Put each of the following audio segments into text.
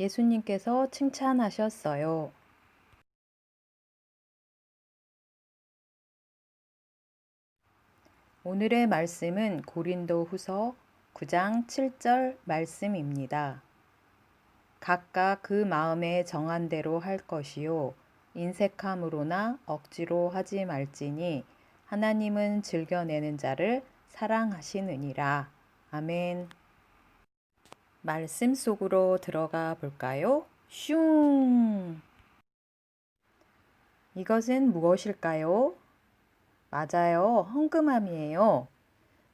예수님께서 칭찬하셨어요. 오늘의 말씀은 고린도 후서 9장 7절 말씀입니다. 각각 그 마음에 정한 대로 할 것이요. 인색함으로나 억지로 하지 말지니 하나님은 즐겨내는 자를 사랑하시느니라. 아멘. 말씀 속으로 들어가 볼까요? 슝! 이것은 무엇일까요? 맞아요. 헌금함이에요.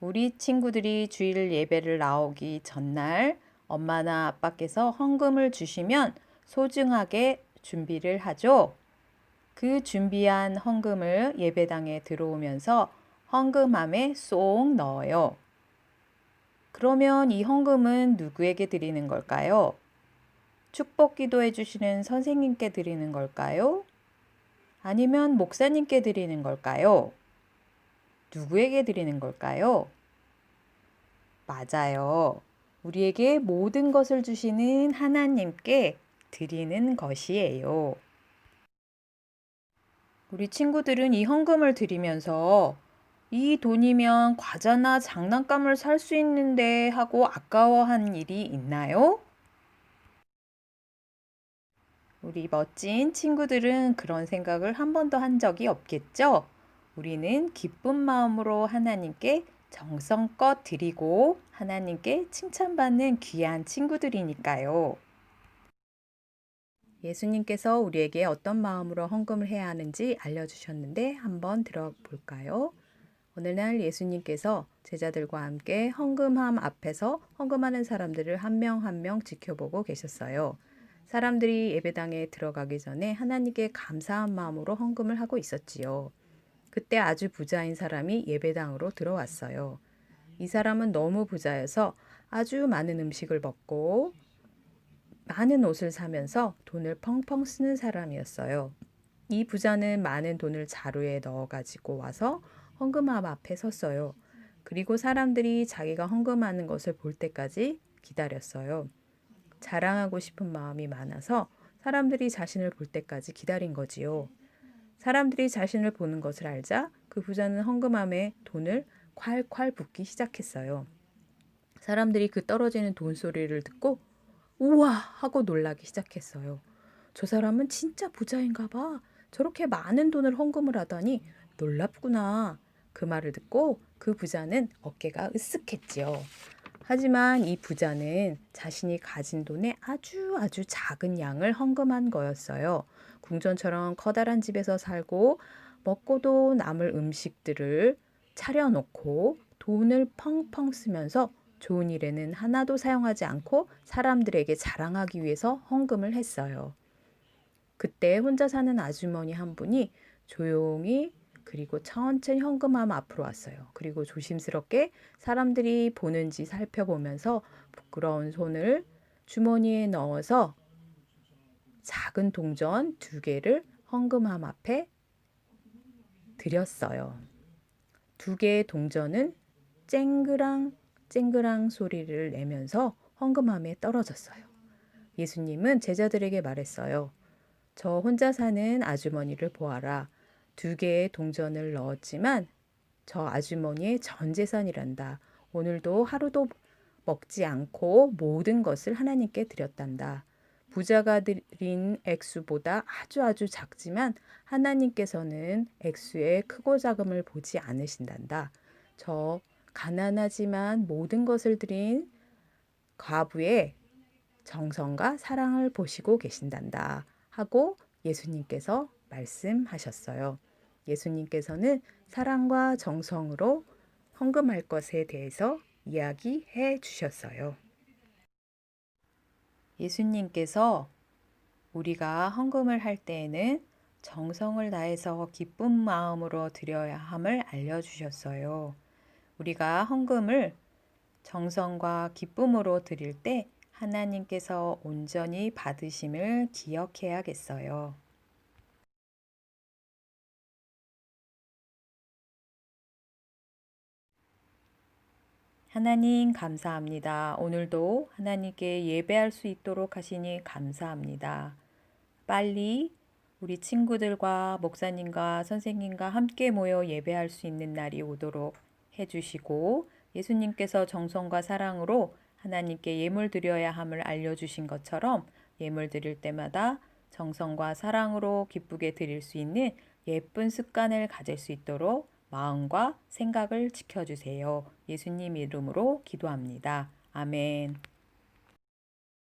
우리 친구들이 주일 예배를 나오기 전날 엄마나 아빠께서 헌금을 주시면 소중하게 준비를 하죠. 그 준비한 헌금을 예배당에 들어오면서 헌금함에 쏙 넣어요. 그러면 이 헌금은 누구에게 드리는 걸까요? 축복 기도해 주시는 선생님께 드리는 걸까요? 아니면 목사님께 드리는 걸까요? 누구에게 드리는 걸까요? 맞아요. 우리에게 모든 것을 주시는 하나님께 드리는 것이에요. 우리 친구들은 이 헌금을 드리면서 이 돈이면 과자나 장난감을 살 수 있는데 하고 아까워한 일이 있나요? 우리 멋진 친구들은 그런 생각을 한 번도 한 적이 없겠죠? 우리는 기쁜 마음으로 하나님께 정성껏 드리고 하나님께 칭찬받는 귀한 친구들이니까요. 예수님께서 우리에게 어떤 마음으로 헌금을 해야 하는지 알려주셨는데 한번 들어볼까요? 오늘날 예수님께서 제자들과 함께 헌금함 앞에서 헌금하는 사람들을 한명 한 명 지켜보고 계셨어요. 사람들이 예배당에 들어가기 전에 하나님께 감사한 마음으로 헌금을 하고 있었지요. 그때 아주 부자인 사람이 예배당으로 들어왔어요. 이 사람은 너무 부자여서 아주 많은 음식을 먹고 많은 옷을 사면서 돈을 펑펑 쓰는 사람이었어요. 이 부자는 많은 돈을 자루에 넣어 가지고 와서 헌금함 앞에 섰어요. 그리고 사람들이 자기가 헌금하는 것을 볼 때까지 기다렸어요. 자랑하고 싶은 마음이 많아서 사람들이 자신을 볼 때까지 기다린 거지요. 사람들이 자신을 보는 것을 알자 그 부자는 헌금함에 돈을 콸콸 붓기 시작했어요. 사람들이 그 떨어지는 돈 소리를 듣고 우와 하고 놀라기 시작했어요. 저 사람은 진짜 부자인가 봐. 저렇게 많은 돈을 헌금을 하다니 놀랍구나. 그 말을 듣고 그 부자는 어깨가 으쓱했지요. 하지만 이 부자는 자신이 가진 돈의 아주 아주 작은 양을 헌금한 거였어요. 궁전처럼 커다란 집에서 살고 먹고도 남을 음식들을 차려놓고 돈을 펑펑 쓰면서 좋은 일에는 하나도 사용하지 않고 사람들에게 자랑하기 위해서 헌금을 했어요. 그때 혼자 사는 아주머니 한 분이 조용히 그리고 천천히 현금함 앞으로 왔어요. 그리고 조심스럽게 사람들이 보는지 살펴보면서 부끄러운 손을 주머니에 넣어서 작은 동전 두 개를 헌금함 앞에 드렸어요. 두 개의 동전은 쨍그랑 쨍그랑 소리를 내면서 헌금함에 떨어졌어요. 예수님은 제자들에게 말했어요. 저 혼자 사는 아주머니를 보아라. 두 개의 동전을 넣었지만 저 아주머니의 전 재산이란다. 오늘도 하루도 먹지 않고 모든 것을 하나님께 드렸단다. 부자가 드린 액수보다 아주 아주 작지만 하나님께서는 액수의 크고 작음을 보지 않으신단다. 저 가난하지만 모든 것을 드린 과부의 정성과 사랑을 보시고 계신단다. 하고 예수님께서 말씀하셨어요. 예수님께서는 사랑과 정성으로 헌금할 것에 대해서 이야기해 주셨어요. 예수님께서 우리가 헌금을 할 때에는 정성을 다해서 기쁜 마음으로 드려야 함을 알려주셨어요. 우리가 헌금을 정성과 기쁨으로 드릴 때 하나님께서 온전히 받으심을 기억해야겠어요. 하나님 감사합니다. 오늘도 하나님께 예배할 수 있도록 하시니 감사합니다. 빨리 우리 친구들과 목사님과 선생님과 함께 모여 예배할 수 있는 날이 오도록 해주시고 예수님께서 정성과 사랑으로 하나님께 예물 드려야 함을 알려주신 것처럼 예물 드릴 때마다 정성과 사랑으로 기쁘게 드릴 수 있는 예쁜 습관을 가질 수 있도록 마음과 생각을 지켜주세요. 예수님 이름으로 기도합니다. 아멘.